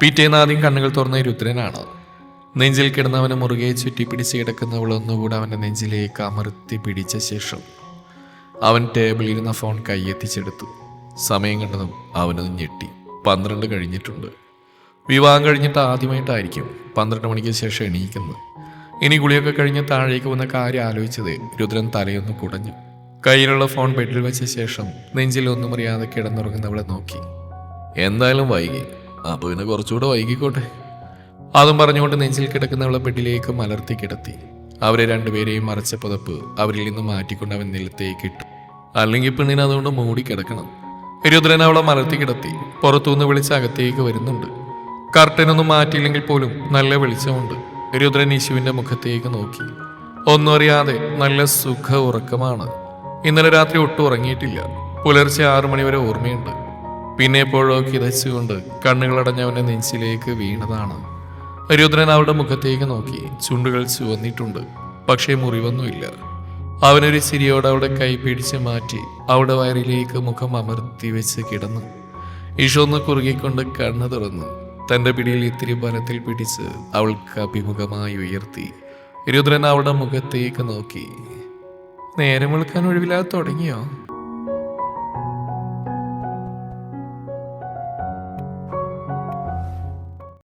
പിറ്റേന്ന് കണ്ണുകൾ തുറന്ന രുദ്രനാണ് നെഞ്ചിൽ കിടന്നവനെ മുറുകെ ചുറ്റി പിടിച്ച് കിടക്കുന്നവൾ ഒന്നുകൂടെ അവന്റെ നെഞ്ചിലേക്ക് അമർത്തി പിടിച്ച ശേഷം അവൻ ടേബിളിൽ ഇരുന്ന ഫോൺ കൈയെത്തിച്ചെടുത്തു സമയം കണ്ടതും അവനത് ഞെട്ടി. പന്ത്രണ്ട് കഴിഞ്ഞിട്ടുണ്ട്. വിവാഹം കഴിഞ്ഞിട്ട് ആദ്യമായിട്ടായിരിക്കും പന്ത്രണ്ട് മണിക്ക് ശേഷം എണീക്കുന്നത്. ഇനി ഗുളിയൊക്കെ കഴിഞ്ഞ് താഴേക്ക് വന്ന കാര്യം ആലോചിച്ചത് രുദ്രൻ തലയൊന്ന് കുടഞ്ഞു. കയ്യിലുള്ള ഫോൺ ബെഡിൽ വെച്ച ശേഷം നെഞ്ചിൽ ഒന്നും അറിയാതെ കിടന്നുറങ്ങുന്നവളെ നോക്കി. എന്തായാലും വൈകി. അപ്പൊ പിന്നെ കുറച്ചുകൂടെ വൈകിക്കോട്ടെ. അതും പറഞ്ഞുകൊണ്ട് നെഞ്ചിൽ കിടക്കുന്നവളെ ബെഡിലേക്ക് മലർത്തി കിടത്തി. അവരെ രണ്ടുപേരെയും മറച്ച പുതപ്പ് അവരിൽ നിന്ന് മാറ്റിക്കൊണ്ട് അവൻ നിലത്തേക്ക് ഇട്ടു. അല്ലെങ്കിൽ പെണ്ണിനെ അതുകൊണ്ട് മൂടി കിടക്കണം. രുദ്രൻ അവളെ മലർത്തി കിടത്തി പുറത്തുനിന്ന് വിളിച്ച് അകത്തേക്ക് വരുന്നുണ്ട്. കർട്ടനൊന്നും മാറ്റിയില്ലെങ്കിൽ പോലും നല്ല വെളിച്ചമുണ്ട്. രുദ്രൻ യേശുവിന്റെ മുഖത്തേക്ക് നോക്കി. ഒന്നും അറിയാതെ നല്ല സുഖ ഉറക്കമാണ്. ഇന്നലെ രാത്രി ഒട്ടും ഉറങ്ങിയിട്ടില്ല. പുലർച്ചെ ആറു മണിവരെ ഓർമ്മയുണ്ട്. പിന്നെ എപ്പോഴോ കിതച്ചുകൊണ്ട് കണ്ണുകളടഞ്ഞ അവന്റെ നെഞ്ചിലേക്ക് വീണതാണ്. രുദ്രൻ അവളുടെ മുഖത്തേക്ക് നോക്കി. ചുണ്ടുകൾ ചുവന്നിട്ടുണ്ട്. പക്ഷേ മുറിവൊന്നുമില്ല. അവനൊരു ചിരിയോടെ അവളുടെ കൈ പിടിച്ച് മാറ്റി അവളുടെ വയറിലേക്ക് മുഖം അമർത്തി വെച്ച് കിടന്നു. ഈശോന്ന് കുറുകിക്കൊണ്ട് കണ്ണ് തുറന്നു. തന്റെ പിടിയിൽ ഇത്തിരി ബലത്തിൽ പിടിച്ച് അവൾക്ക് അഭിമുഖമായി ഉയർത്തി. രുദ്രൻ അവളുടെ മുഖത്തേക്ക് നോക്കി. നേരം വിളിക്കാൻ ഒഴിവില്ലാതെ തുടങ്ങിയോ?